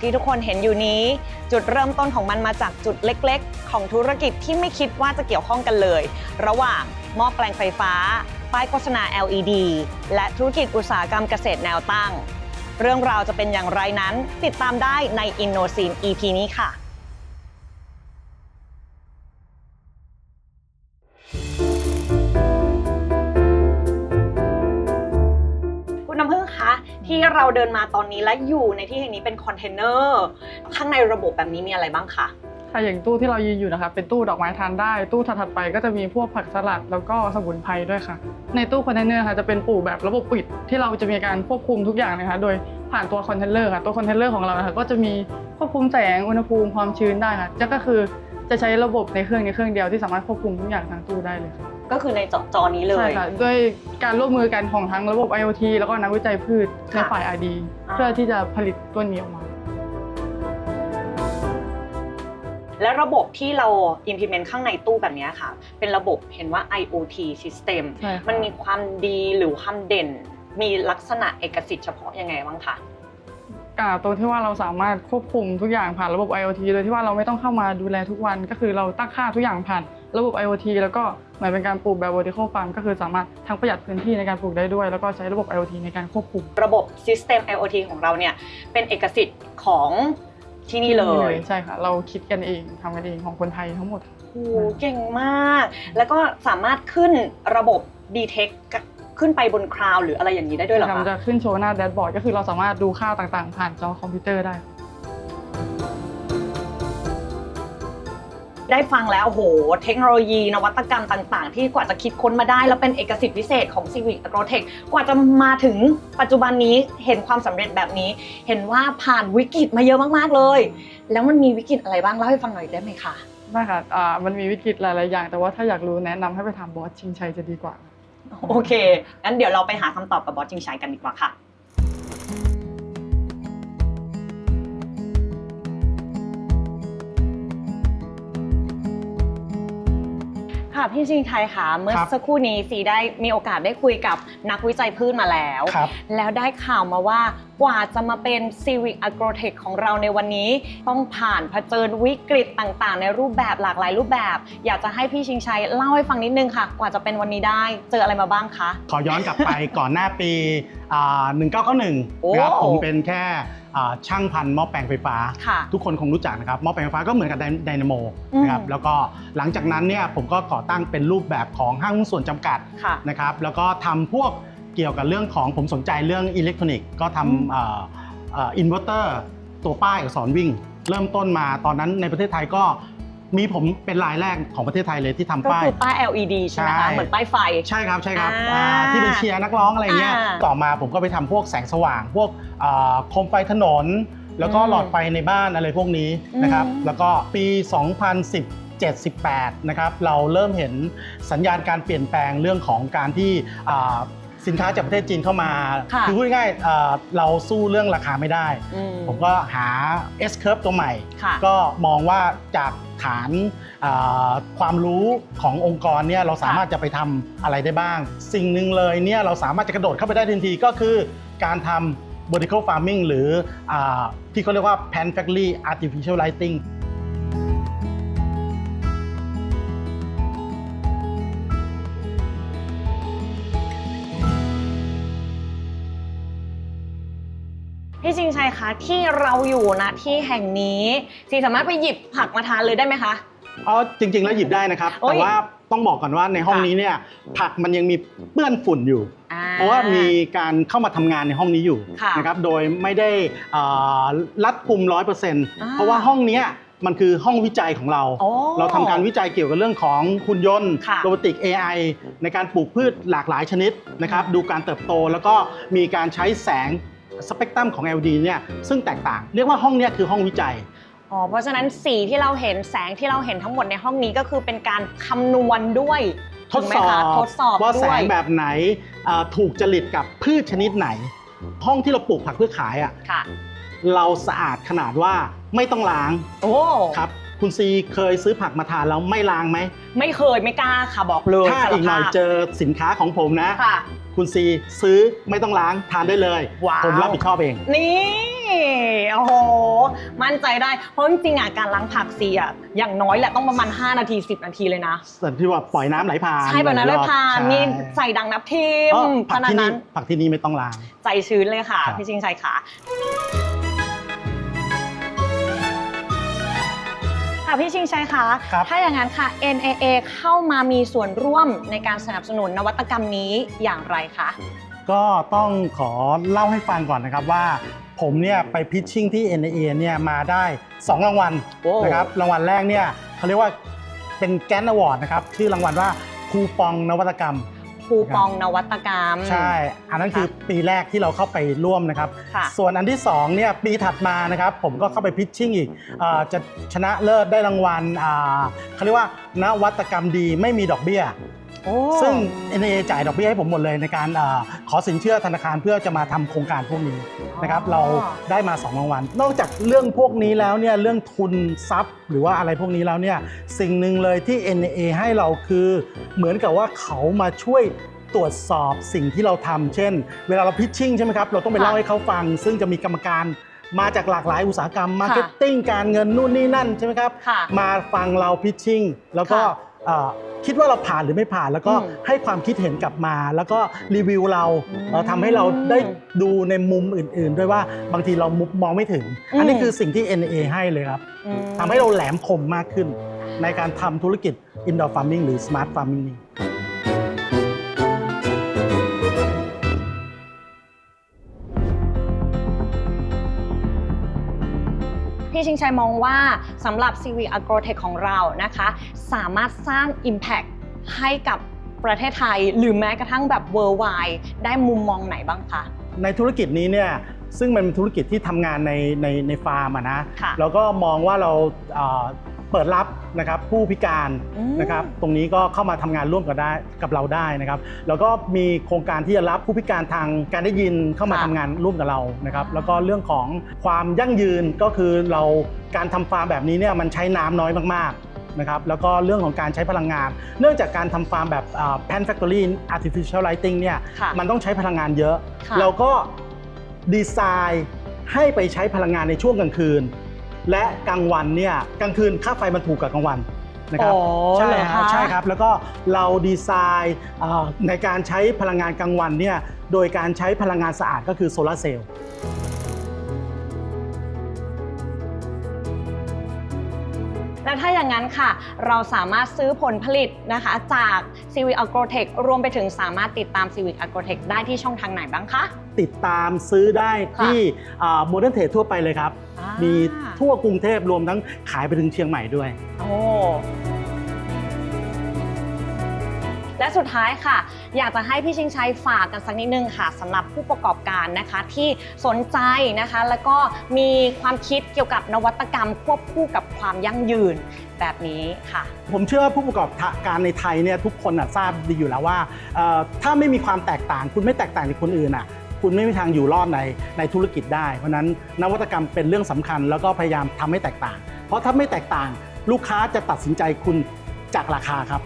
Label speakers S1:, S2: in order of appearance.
S1: ที่ทุกคนเห็นอยู่นี้ จุดเริ่มต้นของมันมาจากจุดเล็กๆ ของธุรกิจที่ไม่คิดว่าจะเกี่ยวข้องกันเลย ระหว่างหม้อแปลงไฟฟ้า ป้ายโฆษณา LED และธุรกิจอุตสาหกรรมเกษตรแนวตั้ง เรื่องราวจะเป็นอย่างไรนั้น ติดตามได้ใน InnoScene EP นี้ค่ะ ที่เราเดินมาตอนนี้และอยู่ในที่แห่งนี้เป็นคอนเทนเนอร์ข้างในระบบแบบนี้มีอะไรบ้างคะ
S2: ค่ะอย่างตู้ที่เรายืนอยู่นะคะเป็นตู้ดอกไม้ทานได้ ตู้ถัดไปก็จะมีพวกผักสลัดแล้วก็สมุนไพรด้วยค่ะ ในตู้คอนเทนเนอร์ค่ะจะเป็นปลูกแบบระบบปิดที่เราจะมีการควบคุมทุกอย่างนะคะ โดยผ่านตัวคอนเทนเนอร์ค่ะตัวคอนเทนเนอร์ของเรานะคะก็จะมีควบคุมแสงอุณหภูมิความชื้นได้ค่ะจะก็คือจะใช้ระบบในเครื่องในเครื่องเดียวที่สามารถควบคุมทุกอย่างทางตู้ได้เลยค่ะ
S1: ก็คือในจอจอนี้เล
S2: ใช่
S1: ย
S2: ค่ะด้วยการร่วมมือกันของทั้งระบบ IoT แล้วก็นักวิจัยพืชใน
S1: ค่ะ
S2: ฝ่าย ID
S1: อ่า
S2: เพื่อที่จะผลิตตัวนี้ออกมา
S1: และระบบที่เรา implement ข้างในตู้แบบนี้ค่ะ เป็นระบบเห็นว่า IoT system
S2: ใช่ค่ะ
S1: มันมีความดีหรือความเด่น มีลักษณะเอกสิทธิ์เฉพาะยังไงบ้างคะ
S2: อ่า ตรงที่ว่าเราสามารถควบคุมทุกอย่างผ่านระบบ IoT โดยที่ว่าเราไม่ต้องเข้ามาดูแลทุกวัน ก็คือเราตั้งค่าทุกอย่างผ่านระบบ IoT แล้วก็เหมือนเป็นการปลูกแบบ vertical farm ก็คือสามารถทั้งประหยัดพื้นที่ในการปลูกได้ด้วย แล้วก็ใช้ระบบ IoT ในการควบคุม
S1: ระบบ system IoT ของเราเนี่ยเป็นเอกสิทธิ์ของที่นี่เลย
S2: ใช่ค่ะ เราคิดกันเองทำกันเองของคนไทยทั้งหมด
S1: โอ้โหเก่งมาก แล้วก็สามารถขึ้นระบบ detect ขึ้นไปบนคลาวหรืออะไรอย่างนี้ได้ด้วยเหรอ
S2: มัน
S1: คะ
S2: จะขึ้นโชว์หน้าแดชบอร์ดก็คือเราสามารถดูค่าต่างๆ ผ่านจอคอมพิวเตอร์ได้
S1: ได้ฟังแล้วโอ้โห เทคโนโลยี นวัตกรรมต่างๆ ที่กว่าจะคิดค้นมาได้ แล้วเป็นเอกสิทธิพิเศษของ Civic Agrotech กว่าจะมาถึงปัจจุบันนี้เห็นความสำเร็จแบบนี้ เห็นว่าผ่านวิกฤตมาเยอะมากๆเลย แล้วมันมีวิกฤตอะไรบ้างเล่าให้ฟังหน่อยได้ไหมคะ
S2: ได้ค่ะอ่ามันมีวิกฤตหลายๆอย่าง แต่ว่าถ้าอยากรู้แนะนำให้ไปถามบอสชิงชัยจะดีกว่า
S1: โอเคงั้นเดี๋ยวเราไปหาคำตอบกับบอสจิงชัยกันดีกว่าค่ะ ค่ะพี่ชิงชัยค่ะเมื่อ
S3: ครับ
S1: สักครู่นี้สีได้มีโอกาสได้คุยกับนักวิจัยพืชมาแล้ว
S3: ครับ
S1: แล้วได้ข่าวมาว่ากว่าจะมาเป็น Civic Agrotech ของเราในวันนี้ ต้องผ่านเผชิญวิกฤตต่างๆ ในรูปแบบหลากหลายรูปแบบ อยากจะให้พี่ชิงชัยเล่าให้ฟังนิดนึงค่ะ กว่าจะเป็นวันนี้ได้เจออะไรมาบ้างคะ
S3: ขอย้อนกลับไป ก่อนหน้าปีอ่า1991
S1: โอ้
S3: นะครับผมเป็นแค่อ่า ช่างพันหม้อแปลงไฟฟ้า
S1: ค่ะ
S3: ทุกคนคงรู้จักนะครับหม้อแปลงไฟฟ้าก็เหมือนกับไดนาโมนะครับ
S1: อืม
S3: แล้วก็หลังจากนั้นเนี่ยผมก็ก่อตั้งเป็นรูปแบบของห้างหุ้นส่วนจำกัด
S1: ค่ะ
S3: นะครับแล้วก็ทำพวกเกี่ยวกับเรื่องของผมสนใจเรื่องอิเล็กทรอนิกส์ก็
S1: อืม
S3: ทำอ่าอ่าอินเวอร์เตอร์ตัวป้ายอักษรวิ่ง เริ่มต้นมาตอนนั้นในประเทศไทยก็ มีผมเป็นรายแรกของประเทศไทยเลยที่ทำ
S1: ก็
S3: ป้าย
S1: คือป้าย LED ใช่ไหม
S3: ใช่
S1: คะ เหมือนป้ายไฟ
S3: ใช่ครับใช่ครับ
S1: อ่า
S3: อ่าที่เป็นเชียร์นักร้องอะไรเงี้ย
S1: อ่า
S3: ต่อมาผมก็ไปทำพวกแสงสว่าง พวกอ่าโคมไฟถนน แล้วก็
S1: อืม
S3: หลอดไฟในบ้านอะไรพวกนี้นะครับ
S1: อืม
S3: แล้วก็ปี 2010 78 นะครับ เราเริ่มเห็นสัญญาณการเปลี่ยนแปลงเรื่องของการที่อ่า สินค้าจากประเทศจีนเข้ามา
S1: ค่ะ
S3: อพูดง่ายๆอ่าเราสู้เรื่องราคาไม่ได้
S1: อืม
S3: ผมก็หา S curve ตัวใหม่
S1: ค่ะ
S3: ก็มองว่าจากฐานอ่าความรู้ขององค์กรเนี่ยเราสามารถจะไปทำอะไรได้บ้าง สิ่งหนึ่งเลยเนี่ยเราสามารถจะกระโดดเข้าไปได้ทันทีก็คือการทำ vertical farming หรืออาที่เขาเรียกว่า pan factory artificial lighting
S1: พี่ชิงชัยคะที่เราอยู่นะที่แห่งนี้สีสามารถไปหยิบผักมาทานเลยได้ไหมคะ
S3: อ๋อจริง ๆ แล้วหยิบได้นะครับ
S1: โอ้ย
S3: แต่ว่าต้องบอกก่อนว่าในห้อง
S1: ค่ะ
S3: นี้เนี่ยผักมันยังมีเปื้อนฝุ่นอยู่
S1: อ่
S3: เพราะว่ามีการเข้ามาทำงานในห้องนี้อยู่
S1: ค่ะ
S3: นะครับโดยไม่ได้อ่ารัดกุมร้อยเปอร์เซ็นต์
S1: อ่า
S3: เพราะว่าห้องเนี้ยมันคือห้องวิจัยของเรา
S1: โอ้
S3: เราทำการวิจัยเกี่ยวกับเรื่องของหุ่นยนต์
S1: ค่ะ
S3: โรบอติก AI ในการปลูกพืชหลากหลายชนิดนะครับดูการเติบโตแล้วก็มีการใช้แสง สเปกตรัมของ LED เนี่ยซึ่งแตกต่าง เรียกว่าห้องเนี้ยคือห้องวิจัย
S1: อ๋อ เพราะฉะนั้นสีที่เราเห็นแสงที่เราเห็นทั้งหมดในห้องนี้ก็คือเป็นการคำนวณด้วย
S3: ทด
S1: ถูกไหม
S3: สอ
S1: คะ
S3: บ
S1: ทดสอบ
S3: ว่า
S1: ด้
S3: แส
S1: วย
S3: งแบบไหนอ่าถูกจริตกับพืชชนิดไหน ห้องที่เราปลูกผักเพื่อขายอะ
S1: ค่ะ
S3: เราสะอาดขนาดว่าไม่ต้องล้าง
S1: โอ้
S3: ครับ คุณซีเคยซื้อผักมาทานแล้วไม่ล้างไหม
S1: ไม่เคยไม่กล้าค่ะบอกเลย
S3: ถ้าอีกหน่อย
S1: สารภาพ
S3: เจอสินค้าของผมนะ
S1: ค่ะ
S3: คุณซีซื้อไม่ต้องล้างทานได้เลย
S1: ว้าว
S3: ผมรับผิดชอบเอง
S1: นี่โอ้โห มั่นใจได้ เพราะจริงๆอะการล้างผักซีอะอย่างน้อยแหละต้องประมาณ 5 นาที 10 นาทีเลยนะ
S3: ส่วนที่ว่าปล่อยน้ำไหลผ่าน
S1: ใช่แบบนั้นเลยผ่าน
S3: ใช่
S1: มีใส่ดังนับทิม
S3: อ๋อ
S1: ข
S3: ผัก
S1: นาด
S3: ที่นี่
S1: นั้น
S3: ผักที่นี่ไม่ต้องล้าง
S1: ใจชื้นเลยค่ะ
S3: ครับ
S1: พี่ชิงชัยค่ะ พี่ชิงชัยคะ
S3: ครับ
S1: ถ้าอย่างนั้นค่ะ NAA เข้ามามีส่วนร่วมในการสนับสนุนนวัตกรรมนี้อย่างไรคะ
S3: ก็ต้องขอเล่าให้ฟังก่อนนะครับว่า ผมเนี่ยไปพิชชิ่งที่ NAA เนี่ยมาได้ 2 รางวัล
S1: โอ้
S3: นะครับรางวัลแรกเนี่ยเขาเรียกว่าเป็นแกนอวอร์ดนะครับชื่อรางวัลว่าคูปองนวัตกรรม
S1: คูปองนวัตกรรม
S3: ใช่ อันนั้นคือปีแรกที่เราเข้าไปร่วมนะครับ
S1: ค่ะ
S3: ส่วนอันที่2เนี่ยปีถัดมานะครับผมก็เข้าไปพิชชิ่งอีกอาจะชนะเลิศได้รางวัลอ่าเขาเรียกว่านวัตกรรมดีไม่มีดอกเบี้ย
S1: โอ้
S3: ซึ่ง NAA จ่ายดอกเบี้ยให้ผมหมดเลยในการอาขอสินเชื่อธนาคารเพื่อจะมาทำโครงการพวกนี้นะครับเราได้มา2รางวัลนอกจากเรื่องพวกนี้แล้วเนี่ยเรื่องทุนทรัพย์ หรือว่าอะไรพวกนี้แล้วเนี่ยสิ่งหนึ่งเลยที่ NAA ให้เราคือเหมือนกับว่าเขามาช่วยตรวจสอบสิ่งที่เราทำเช่น เวลาเราพิชชิ่งใช่ไหมครับเราต้องไปเล่าให้เขาฟัง ซึ่งจะมีกรรมการมาจากหลากหลายอุตสาหกรรมมาร์เก็ตติ้งการเงินนู่นนี่นั่นใช่ไหมครับ
S1: ค่ะ
S3: มาฟังเราพิชชิ่ง แล้วก็
S1: ค่ะ
S3: เอ่อ คิดว่าเราผ่านหรือไม่ผ่านแล้วก็
S1: อืม
S3: ให้ความคิดเห็นกลับมา แล้วก็รีวิวเรา
S1: อืม
S3: เอ่อทำให้เราได้ดูในมุมอื่น ๆ ด้วยว่าบางทีเรามุมมองไม่ถึง
S1: อืม
S3: อันนี้คือสิ่งที่ NA ให้เลยครับ
S1: อืม
S3: ทำให้เราแหลมคมมากขึ้น ในการทำธุรกิจ indoor farming หรือ smart farming
S1: ชิงชัยมองว่าสำหรับ CV Agrotech ของเรานะคะ สามารถสร้าง Impact ให้กับประเทศไทย หรือแม้กระทั่งแบบ worldwide ได้มุมมองไหนบ้างคะ
S3: ในธุรกิจนี้เนี่ยซึ่งมันเป็นธุรกิจที่ทำงานในในในฟาร์มอะนะ
S1: ค่ะ
S3: เราก็มองว่าเราเอ่อ เปิดรับนะครับผู้พิการ
S1: อืม
S3: นะครับตรงนี้ก็เข้ามาทำงานร่วมกับได้กับเราได้นะครับ แล้วก็มีโครงการที่จะรับผู้พิการทางการได้ยินเข้ามา
S1: ค่ะ
S3: ทำงานร่วมกับเรานะครับ
S1: อ่า
S3: แล้วก็เรื่องของความยั่งยืนก็คือเราการทำฟาร์มแบบนี้เนี่ยมันใช้น้ำน้อยมากๆนะครับแล้วก็เรื่องของการใช้พลังงาน เนื่องจากการทำฟาร์มแบบแพนแฟคทอรี่ artificial lighting เนี่ย
S1: ค่ะ
S3: มันต้องใช้พลังงานเยอะ
S1: ค่ะ
S3: เราก็ดีไซน์ให้ไปใช้พลังงานในช่วงกลางคืน และกลางวันเนี่ยกลางคืนค่าไฟมันถูกกว่ากลางวันนะครับ
S1: โอ้
S3: ใช่
S1: เหรอ
S3: ครับ
S1: คะ
S3: ใช่ครับ แล้วก็เราดีไซน์เอ่อในการใช้พลังงานกลางวันเนี่ยโดยการใช้พลังงานสะอาดก็คือโซลาร์เซลล์
S1: แล้วถ้าอย่างนั้นค่ะ เราสามารถซื้อผลผลิตนะคะ จาก Civic Agrotech รวมไปถึงสามารถติดตาม Civic Agrotech ได้ที่ช่องทางไหนบ้างคะ
S3: ติดตามซื้อได้ที่โมเดิร์นเทรดทั่วไปเลยครับ
S1: อ่า
S3: มีทั่วกรุงเทพรวมทั้งขายไปถึงเชียงใหม่ด้วย
S1: โอ้และสุดท้ายค่ะ อยากจะให้พี่ชิงชัยฝากกันสักนิดนึงค่ะสำหรับผู้ประกอบการนะคะ ที่สนใจนะคะ แล้วก็มีความคิดเกี่ยวกับนวัตกรรม ควบคู่กับความยั่งยืนแบบนี้ค่ะ
S3: ผมเชื่อว่าผู้ประกอบการในไทยเนี่ยทุกคนน่ะทราบดีอยู่แล้วว่าเอ่อถ้าไม่มีความแตกต่าง คุณไม่แตกต่างจากคนอื่นอะ คุณไม่มีทางอยู่รอดในในธุรกิจได้ เพราะนั้นนวัตกรรมเป็นเรื่องสำคัญ แล้วก็พยายามทำให้แตกต่าง เพราะถ้าไม่แตกต่าง ลูกค้าจะตัดสินใจคุณจากราคาครับ